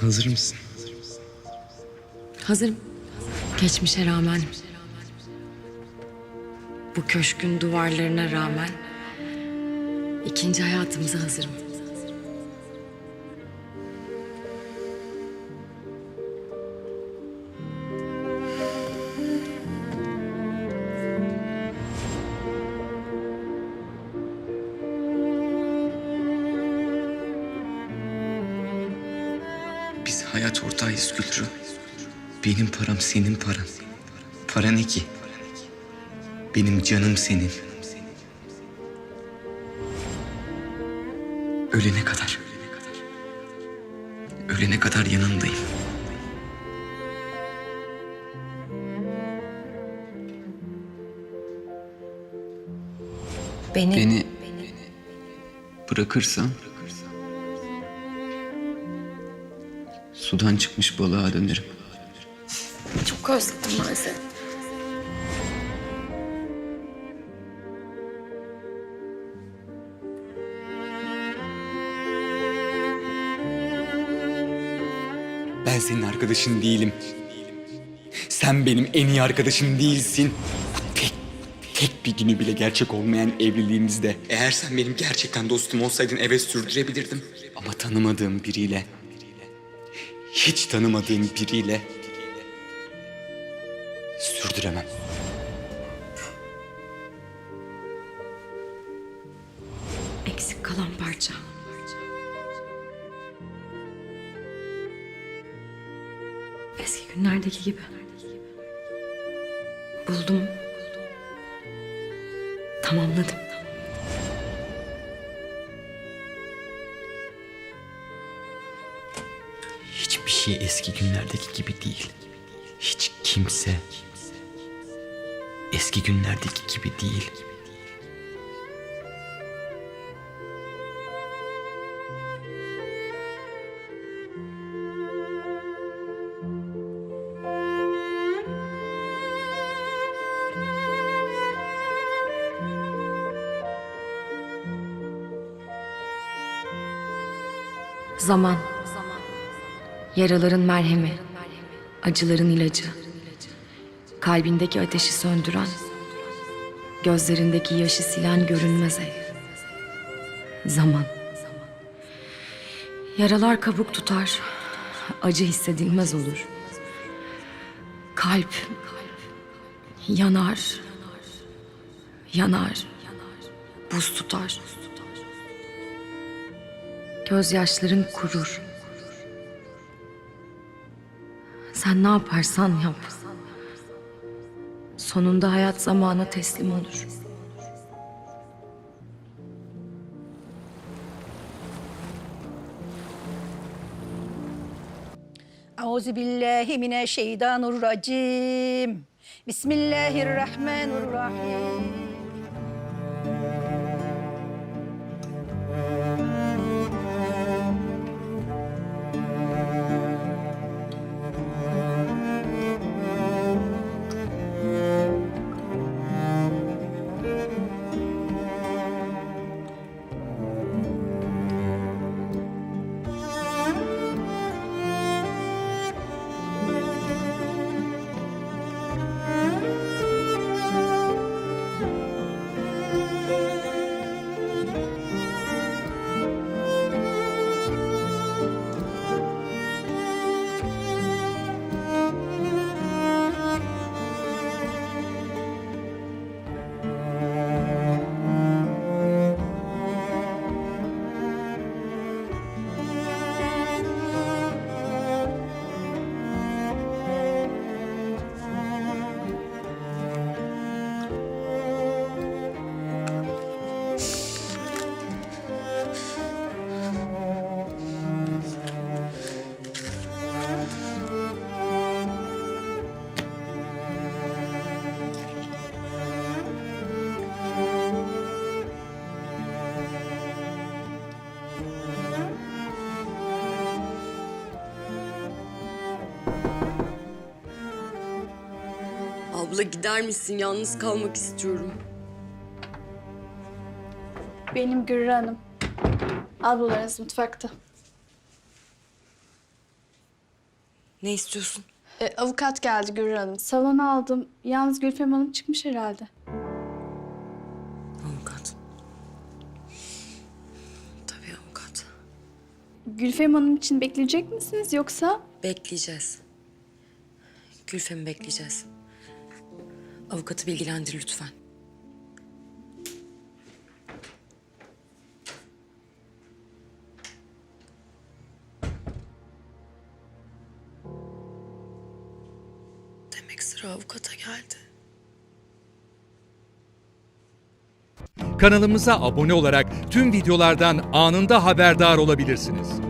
Hazır mısın? Hazırım. Geçmişe rağmen. Bu köşkün duvarlarına rağmen. ikinci hayatımıza hazırım. Biz hayat ortağıyız Gülru. Benim param senin paran. Para ne ki? Benim canım senin. Ölene kadar. Ölene kadar yanındayım. Beni, Beni bırakırsan sudan çıkmış balığa dönerim. çok özledim ben seni. Ben senin arkadaşın değilim. Sen benim en iyi arkadaşım değilsin. Bu tek, tek bir günü bile gerçek olmayan evliliğimizde. Eğer sen benim gerçekten dostum olsaydın eve sürdürebilirdim. Ama tanımadığım biriyle, hiç tanımadığım biriyle sürdüremem. Eksik kalan parça. Eski günlerdeki gibi. Buldum. Tamamladım. Hiçbir şey eski günlerdeki gibi değil. Hiç kimse eski günlerdeki gibi değil. Zaman. Yaraların merhemi. Acıların ilacı. Kalbindeki ateşi söndüren. Gözlerindeki yaşı silen görünmez ev. Zaman. Yaralar kabuk tutar. Acı hissedilmez olur. Kalp yanar. Yanar. Buz tutar. Gözyaşların kurur. Sen ne yaparsan yap. Sonunda hayat zamana teslim olur. Euzu billahi mineşşeytanirracim. Bismillahirrahmanirrahim. Abla gider misin? Yalnız kalmak istiyorum. Benim Gürür Hanım. Ablalarınız mutfakta. Ne istiyorsun? E, avukat geldi Gürür Hanım. Salona aldım. Yalnız Gülfem Hanım çıkmış herhalde. Avukat. Tabii avukat. Gülfem Hanım için bekleyecek misiniz yoksa? Bekleyeceğiz. Gülfem'i bekleyeceğiz. Avukatı bilgilendir lütfen. Demek sıra avukata geldi. Kanalımıza abone olarak tüm videolardan anında haberdar olabilirsiniz.